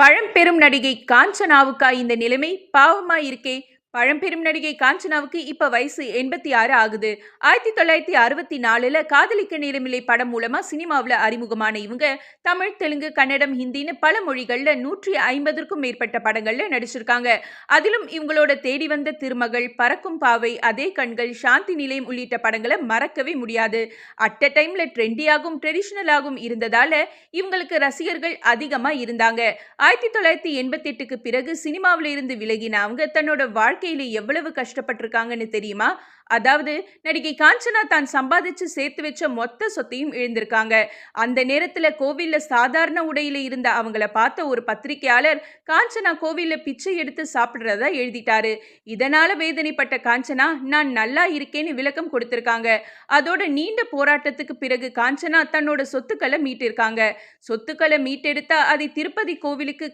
பழம்பெரும் நடிகை காஞ்சனாவுக்கா இந்த நிலைமை பாவமா இருக்கே பழம்பெரும் நடிகை காஞ்சனாவுக்கு இப்ப வயசு எண்பத்தி ஆறு ஆகுது. ஆயிரத்தி தொள்ளாயிரத்தி அறுபத்தி நாலுல காதலிக்க நேரமில்லை படம் மூலமா சினிமாவில் அறிமுகமான இவங்க தமிழ் தெலுங்கு கன்னடம் ஹிந்தின்னு பல மொழிகள்ல நூற்றி ஐம்பதற்கும் மேற்பட்ட படங்கள்ல நடிச்சிருக்காங்க. அதிலும் இவங்களோட தேடி வந்த திருமகள் பறக்கும் பாவை அதே கண்கள் சாந்தி நிலையம் உள்ளிட்ட படங்களை மறக்கவே முடியாது. அட் அ டைம்ல ட்ரெண்டியாகவும் ட்ரெடிஷ்னலாகவும் இருந்ததால இவங்களுக்கு ரசிகர்கள் அதிகமா இருந்தாங்க. ஆயிரத்தி தொள்ளாயிரத்தி எண்பத்தி எட்டுக்கு பிறகு சினிமாவில் இருந்து விலகின அவங்க தன்னோட வாழ்க்கையில எவ்வளவு கஷ்டப்பட்டிருக்காங்கன்னு தெரியுமா? அதாவது நடிகை காஞ்சனா தான் சம்பாதிச்சு சேர்த்து வச்ச மொத்த சொத்தையும் இழந்திருக்காங்க. அந்த நேரத்துல கோவில்ல சாதாரண உடையில இருந்த அவங்கள பார்த்த ஒரு பத்திரிகையாளர் காஞ்சனா கோவில்ல பிச்சை எடுத்து சாப்பிடுறதா எழுதிட்டாரு. இதனால வேதனைப்பட்ட காஞ்சனா நான் நல்லா இருக்கேன்னு விளக்கம் கொடுத்திருக்காங்க. அதோட நீண்ட போராட்டத்துக்கு பிறகு காஞ்சனா தன்னோட சொத்துக்களை மீட்டிருக்காங்க. சொத்துக்களை மீட்டெடுத்தா அதை திருப்பதி கோவிலுக்கு